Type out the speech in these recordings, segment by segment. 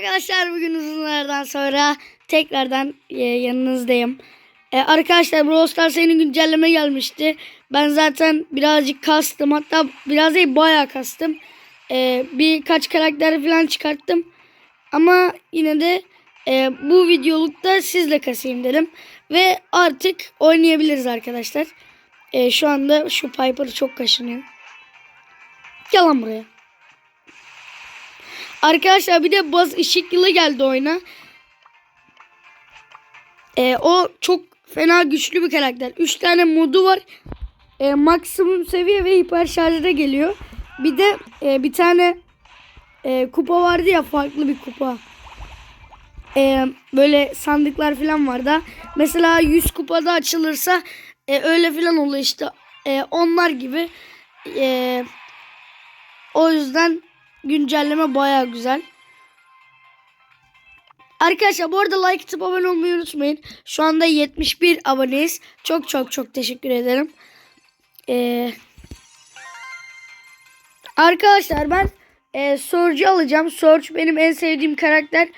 Arkadaşlar bugün uzunlardan sonra tekrardan e, yanınızdayım. E, arkadaşlar Brawl Stars yeni güncelleme gelmişti. Ben zaten birazcık kastım. Hatta biraz değil bayağı kastım. E, birkaç karakter falan çıkarttım. Ama yine de e, bu videolukta sizle kasayım dedim. Ve artık oynayabiliriz arkadaşlar. E, şu anda şu Piper çok kaşınıyor. Gel lan buraya. Arkadaşlar bir de Baz ışık yılı geldi oyuna. Ee, o çok fena güçlü bir karakter. 3 tane modu var. Ee, maksimum seviye ve hiper şarjda geliyor. Bir de e, bir tane e, kupa vardı ya farklı bir kupa. Ee, böyle sandıklar falan var da. Mesela 100 kupada açılırsa e, öyle falan oluyor işte. E, onlar gibi. E, o yüzden güncelleme baya güzel. Arkadaşlar bu arada like atıp abone olmayı unutmayın. Şu anda 71 aboneyiz. Çok çok çok teşekkür ederim. Ee, arkadaşlar ben e, Surge'ü alacağım. Surge benim en sevdiğim karakter.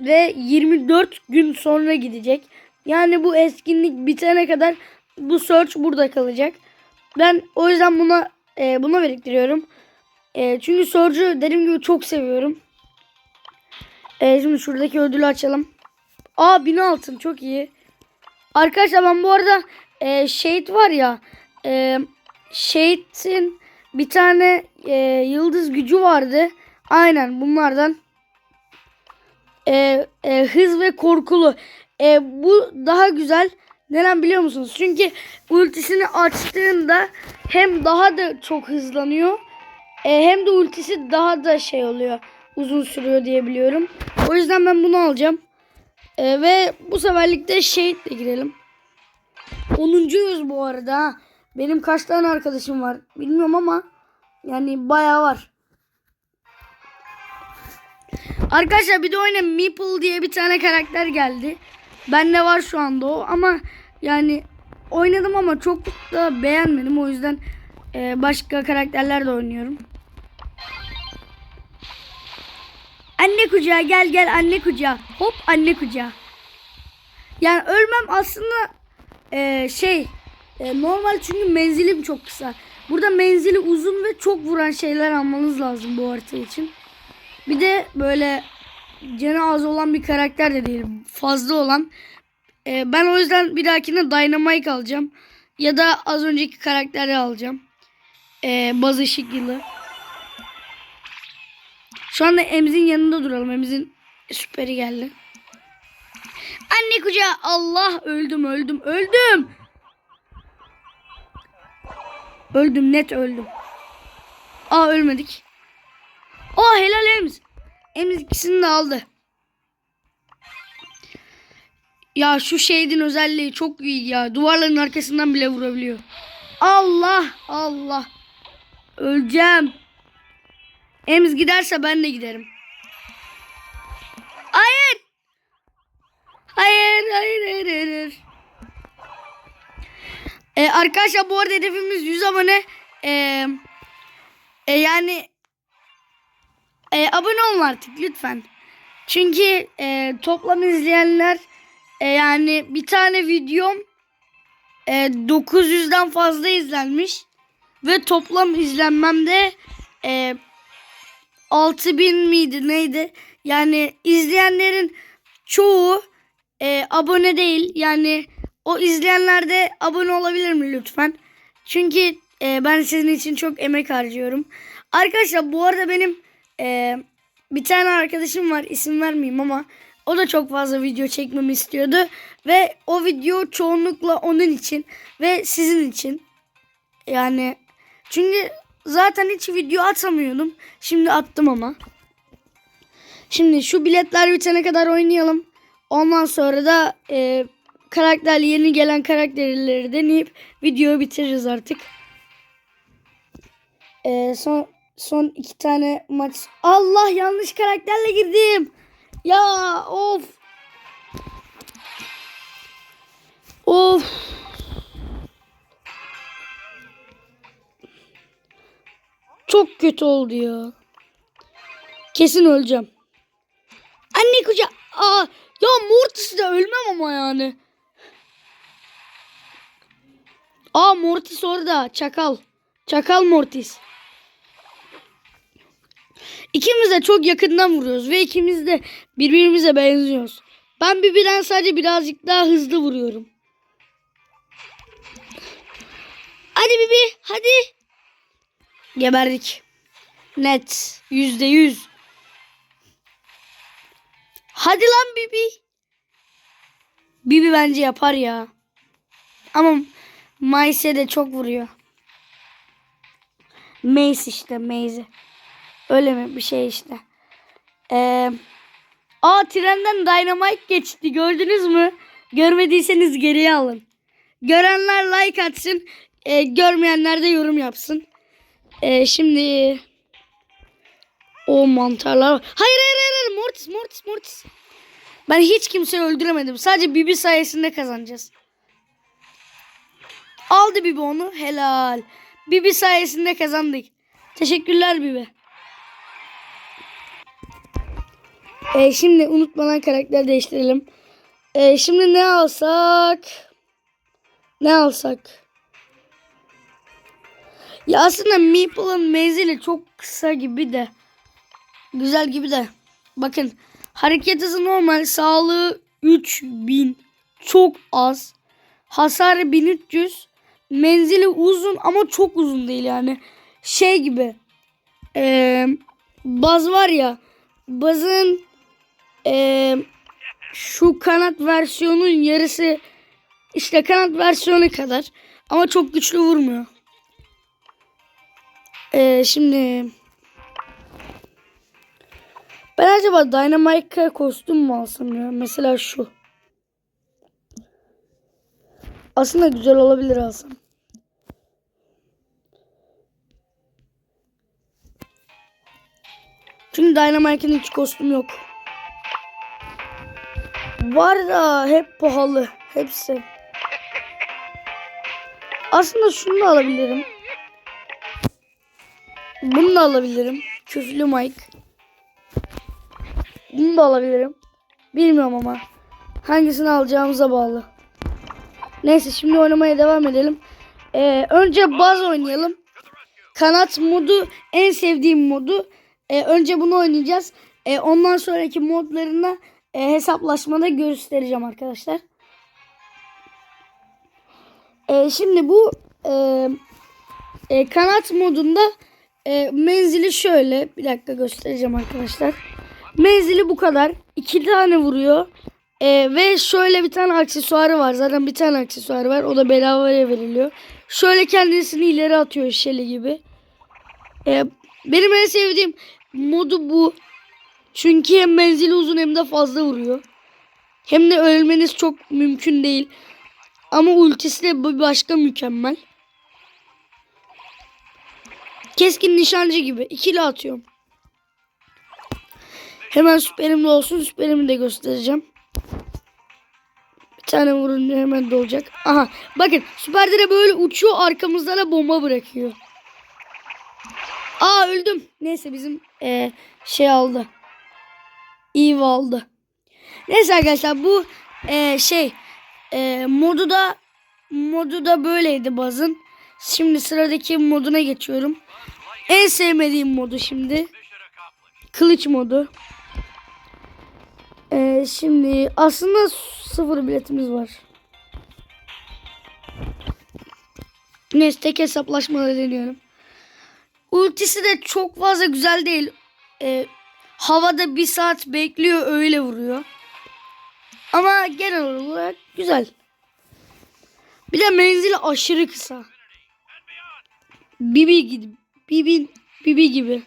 Ve 24 gün sonra gidecek. Yani bu etkinlik bitene kadar bu Surge burada kalacak. Ben o yüzden buna e, buna biriktiriyorum. E, çünkü Surge'u dediğim gibi çok seviyorum. E, şimdi şuradaki ödülü açalım. Aa 1000 altın çok iyi. Arkadaşlar ben bu arada e, Shade var ya. E, Shade'in bir tane e, yıldız gücü vardı. Aynen bunlardan. E, e, hız ve korkulu. E, bu daha güzel. Neden biliyor musunuz? Çünkü ultisini açtığında hem daha da çok hızlanıyor. E, hem de ultisi daha da şey oluyor. Uzun sürüyor diye biliyorum. O yüzden ben bunu alacağım. E, ve bu seferlik de Shade'le girelim. 10. yüz bu arada. Benim kaç tane arkadaşım var bilmiyorum ama yani bayağı var. Arkadaşlar bir de oyuna Meeple diye bir tane karakter geldi. Bende var şu anda o ama yani oynadım ama çok da beğenmedim. O yüzden e, başka karakterler de oynuyorum. Anne kucağı gel gel anne kucağı. Hop anne kucağı. Yani ölmem aslında e, şey e, normal çünkü menzilim çok kısa. Burada menzili uzun ve çok vuran şeyler almanız lazım bu harita için. Bir de böyle canı az olan bir karakter de değil. Fazla olan. E, ben o yüzden bir dahakine Dynamite alacağım. Ya da az önceki karakteri alacağım. E, Baz Işık Yılı. Şu anda Emz'in yanında duralım. Emz'in süperi geldi. Anne kucağı. Allah öldüm öldüm öldüm. Öldüm net öldüm. Aa ölmedik. Aa helal Emz. Emz ikisini de aldı. Ya şu şeydin özelliği çok iyi ya. Duvarların arkasından bile vurabiliyor. Allah Allah. Öleceğim. Emz giderse ben de giderim. Hayır. Hayır, hayır, hayır, hayır. Ee, arkadaşlar bu arada hedefimiz 100 abone. Ee, e, yani e, abone olun artık lütfen. Çünkü e, toplam izleyenler e, yani bir tane videom e, 900'den fazla izlenmiş. Ve toplam izlenmem de e, 6000 miydi neydi? Yani izleyenlerin çoğu e, abone değil. Yani o izleyenler de abone olabilir mi lütfen? Çünkü e, ben sizin için çok emek harcıyorum. Arkadaşlar bu arada benim e, bir tane arkadaşım var isim vermeyeyim ama o da çok fazla video çekmemi istiyordu. Ve o video çoğunlukla onun için ve sizin için. Yani çünkü zaten hiç video atamıyordum. Şimdi attım ama. Şimdi şu biletler bitene kadar oynayalım. Ondan sonra da e, karakter yeni gelen karakterleri deneyip videoyu bitiririz artık. E, son son iki tane maç. Allah yanlış karakterle girdim. Ya of. Of. Çok kötü oldu ya. Kesin öleceğim. Anne kucağı. Aa, ya Mortis de ölmem ama yani. Aa Mortis orada. Çakal. Çakal Mortis. İkimiz de çok yakından vuruyoruz ve ikimiz de birbirimize benziyoruz. Ben birbirinden sadece birazcık daha hızlı vuruyorum. Hadi Bibi hadi. Geberdik. Net. Yüzde yüz. Hadi lan Bibi. Bibi bence yapar ya. Ama Mace de çok vuruyor. Mace işte Mace. Öyle mi bir şey işte. Ee, aa trenden Dynamite geçti gördünüz mü? Görmediyseniz geriye alın. Görenler like atsın. Ee, görmeyenler de yorum yapsın. Ee, şimdi o mantarlar. Hayır hayır hayır, hayır. Mortis Mortis Mortis. Ben hiç kimseyi öldüremedim. Sadece Bibi sayesinde kazanacağız. Aldı Bibi onu. Helal. Bibi sayesinde kazandık. Teşekkürler Bibi. Ee, şimdi unutmadan karakter değiştirelim. Ee, şimdi ne alsak? Ne alsak? Ya aslında Meeple'ın menzili çok kısa gibi de. Güzel gibi de. Bakın hareket hızı normal. Sağlığı 3000. Çok az. Hasarı 1300. Menzili uzun ama çok uzun değil yani. Şey gibi. Ee, baz var ya. Bazın ee, şu kanat versiyonun yarısı işte kanat versiyonu kadar. Ama çok güçlü vurmuyor. Ee, şimdi ben acaba Dynamite kostüm mü alsam ya? Mesela şu. Aslında güzel olabilir alsam. Çünkü Dynamite'in hiç kostüm yok. Var da hep pahalı. Hepsi. Aslında şunu da alabilirim. Bunu da alabilirim. Küflü Mike. Bunu da alabilirim. Bilmiyorum ama. Hangisini alacağımıza bağlı. Neyse şimdi oynamaya devam edelim. Ee, önce baz oynayalım. Kanat modu en sevdiğim modu. Ee, önce bunu oynayacağız. Ee, ondan sonraki modlarını e, hesaplaşmada göstereceğim arkadaşlar. Ee, şimdi bu e, e, kanat modunda e, menzili şöyle. Bir dakika göstereceğim arkadaşlar. Menzili bu kadar. İki tane vuruyor. E, ve şöyle bir tane aksesuarı var. Zaten bir tane aksesuarı var. O da bedavaya veriliyor. Şöyle kendisini ileri atıyor şeli gibi. E, benim en sevdiğim modu bu. Çünkü hem menzili uzun hem de fazla vuruyor. Hem de ölmeniz çok mümkün değil. Ama ultisi de başka mükemmel. Keskin nişancı gibi. ikili atıyorum. Hemen süperim de olsun. Süperimi de göstereceğim. Bir tane vurunca hemen dolacak. Aha bakın süperde de böyle uçuyor arkamızda da bomba bırakıyor. Aa öldüm. Neyse bizim e, şey aldı. Eve aldı. Neyse arkadaşlar bu e, şey e, modu da modu da böyleydi bazın. Şimdi sıradaki moduna geçiyorum. En sevmediğim modu şimdi. Kılıç modu. Ee, şimdi aslında sıfır biletimiz var. Neyse tek hesaplaşmada deniyorum. Ultisi de çok fazla güzel değil. Ee, havada bir saat bekliyor öyle vuruyor. Ama genel olarak güzel. Bir de menzili aşırı kısa. Bibi gibi. Bibi, Bibi gibi.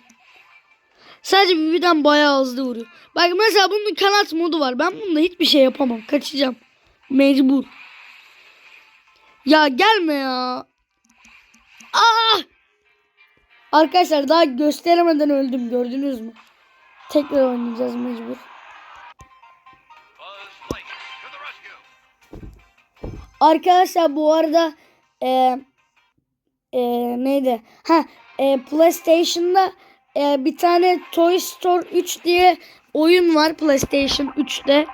Sadece Bibi'den bayağı hızlı vuruyor. Bak mesela bunun kanat modu var. Ben bunda hiçbir şey yapamam. Kaçacağım. Mecbur. Ya gelme ya. Aa! Arkadaşlar daha gösteremeden öldüm gördünüz mü? Tekrar oynayacağız mecbur. Arkadaşlar bu arada e, e, neydi? Ha e, PlayStation'da e, bir tane Toy Store 3 diye oyun var PlayStation 3'te.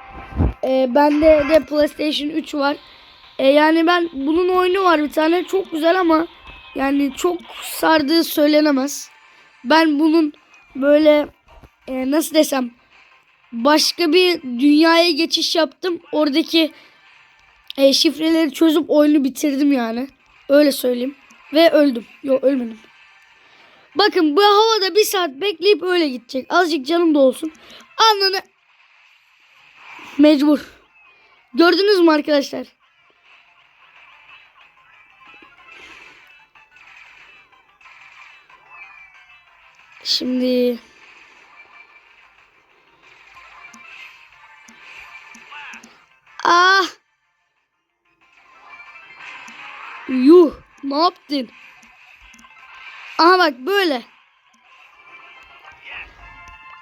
Ee, bende de PlayStation 3 var. Ee, yani ben bunun oyunu var bir tane çok güzel ama yani çok sardığı söylenemez. Ben bunun böyle e, nasıl desem başka bir dünyaya geçiş yaptım. Oradaki e, şifreleri çözüp oyunu bitirdim yani. Öyle söyleyeyim. Ve öldüm. Yok ölmedim. Bakın bu havada bir saat bekleyip öyle gidecek. Azıcık canım da olsun. Ananı mecbur. Gördünüz mü arkadaşlar? Şimdi Ah! Ne yaptın? Aha bak böyle.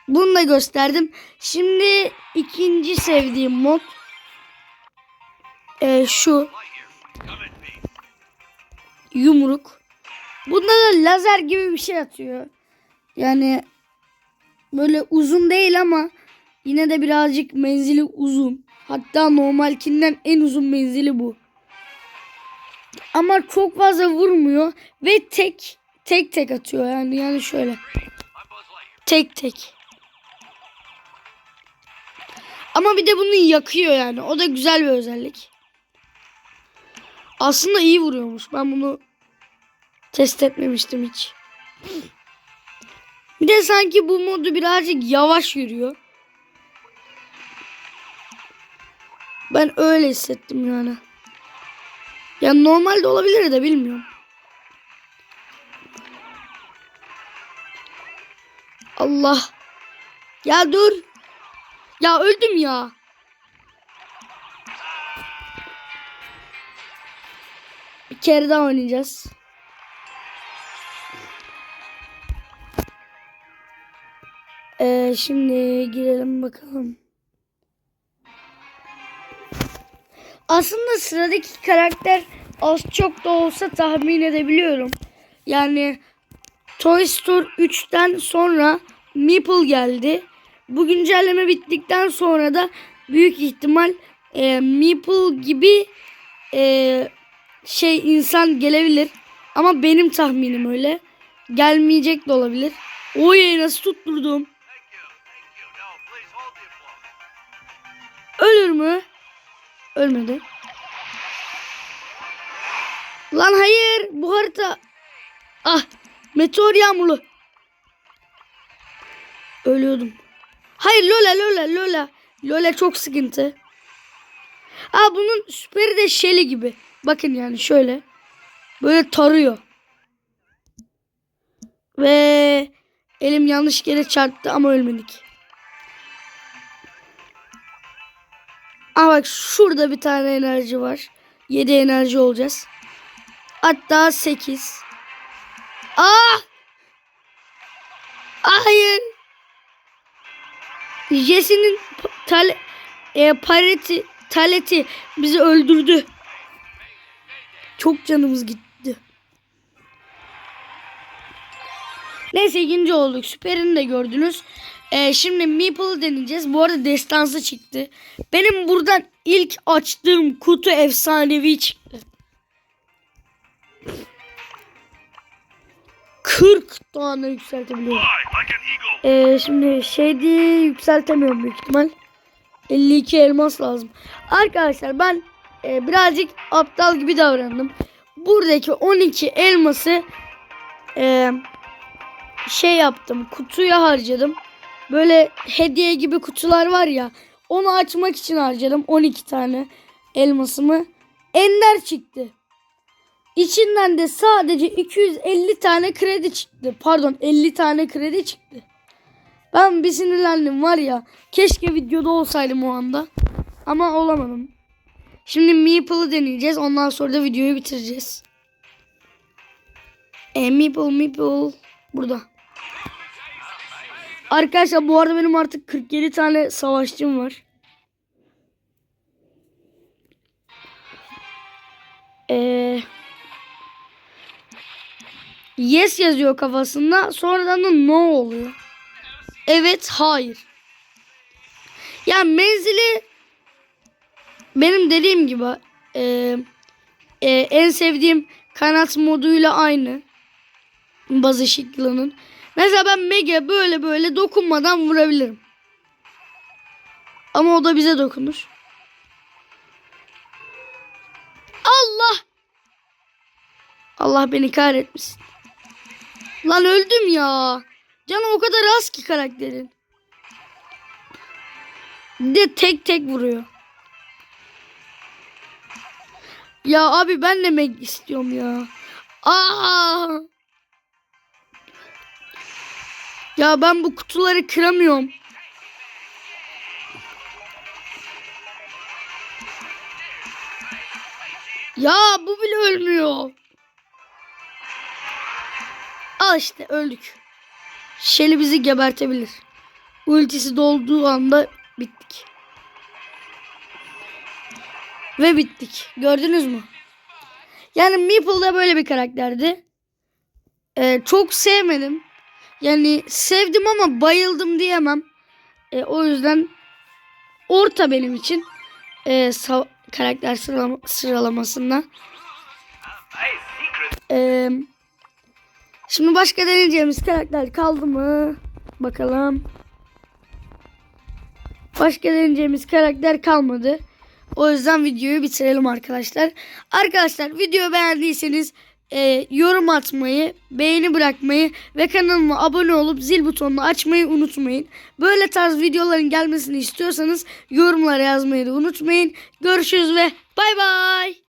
Bunu da gösterdim. Şimdi ikinci sevdiğim mod e, şu yumruk. Bunda da lazer gibi bir şey atıyor. Yani böyle uzun değil ama yine de birazcık menzili uzun. Hatta normalkinden en uzun menzili bu. Ama çok fazla vurmuyor ve tek tek tek atıyor yani yani şöyle. Tek tek. Ama bir de bunu yakıyor yani. O da güzel bir özellik. Aslında iyi vuruyormuş. Ben bunu test etmemiştim hiç. Bir de sanki bu modu birazcık yavaş yürüyor. Ben öyle hissettim yani. Ya normalde olabilir de bilmiyorum. Allah. Ya dur. Ya öldüm ya. Bir kere daha oynayacağız. Ee, şimdi girelim bakalım. Aslında sıradaki karakter az çok da olsa tahmin edebiliyorum. Yani Toy Story 3'ten sonra Meeple geldi. Bu güncelleme bittikten sonra da büyük ihtimal e, Meeple gibi e, şey insan gelebilir. Ama benim tahminim öyle. Gelmeyecek de olabilir. Oy nasıl tutturdum. Ölür mü? Ölmedi. Lan hayır bu harita. Ah meteor yağmurlu. Ölüyordum. Hayır Lola Lola Lola. Lola çok sıkıntı. Aa bunun süperi de Shelly gibi. Bakın yani şöyle. Böyle tarıyor. Ve elim yanlış yere çarptı ama ölmedik. Aa bak şurada bir tane enerji var. 7 enerji olacağız. Hatta 8. Aa! Hayır. Jesse'nin tale, e, pareti, taleti bizi öldürdü. Çok canımız gitti. Neyse ikinci olduk. Süperini de gördünüz. Ee, şimdi Meeple'ı deneyeceğiz. Bu arada destansı çıktı. Benim buradan ilk açtığım kutu efsanevi çıktı. 40 tane yükseltebiliyorum. Ee, şimdi şey diye yükseltemiyorum büyük ihtimal. 52 elmas lazım. Arkadaşlar ben e, birazcık aptal gibi davrandım. Buradaki 12 elması e, şey yaptım. Kutuya harcadım. Böyle hediye gibi kutular var ya. Onu açmak için harcadım 12 tane elmasımı. Ender çıktı. İçinden de sadece 250 tane kredi çıktı. Pardon 50 tane kredi çıktı. Ben bir sinirlendim var ya. Keşke videoda olsaydım o anda. Ama olamadım. Şimdi Meeple'ı deneyeceğiz. Ondan sonra da videoyu bitireceğiz. E, Meeple, Meeple. Burada. Arkadaşlar bu arada benim artık 47 tane savaşçım var. Eee... Yes yazıyor kafasında. Sonradan da no oluyor. Evet, hayır. Ya menzili benim dediğim gibi e, e, en sevdiğim kanat moduyla aynı. Bazı şıklının. Mesela ben Mega böyle böyle dokunmadan vurabilirim. Ama o da bize dokunur. Allah! Allah beni kahretmesin. Lan öldüm ya. Canım o kadar az ki karakterin. Bir De tek tek vuruyor. Ya abi ben de Meg istiyorum ya. Aa! Ya ben bu kutuları kıramıyorum. Ya bu bile ölmüyor. Al işte öldük. Shelly bizi gebertebilir. Ultisi dolduğu anda bittik. Ve bittik. Gördünüz mü? Yani Meeple da böyle bir karakterdi. Ee, çok sevmedim. Yani sevdim ama bayıldım diyemem. Ee, o yüzden orta benim için. Ee, karakter sıralama- sıralamasında. Ee, şimdi başka deneyeceğimiz karakter kaldı mı? Bakalım. Başka deneyeceğimiz karakter kalmadı. O yüzden videoyu bitirelim arkadaşlar. Arkadaşlar videoyu beğendiyseniz e, yorum atmayı, beğeni bırakmayı ve kanalıma abone olup zil butonunu açmayı unutmayın. Böyle tarz videoların gelmesini istiyorsanız yorumlara yazmayı da unutmayın. Görüşürüz ve bay bay.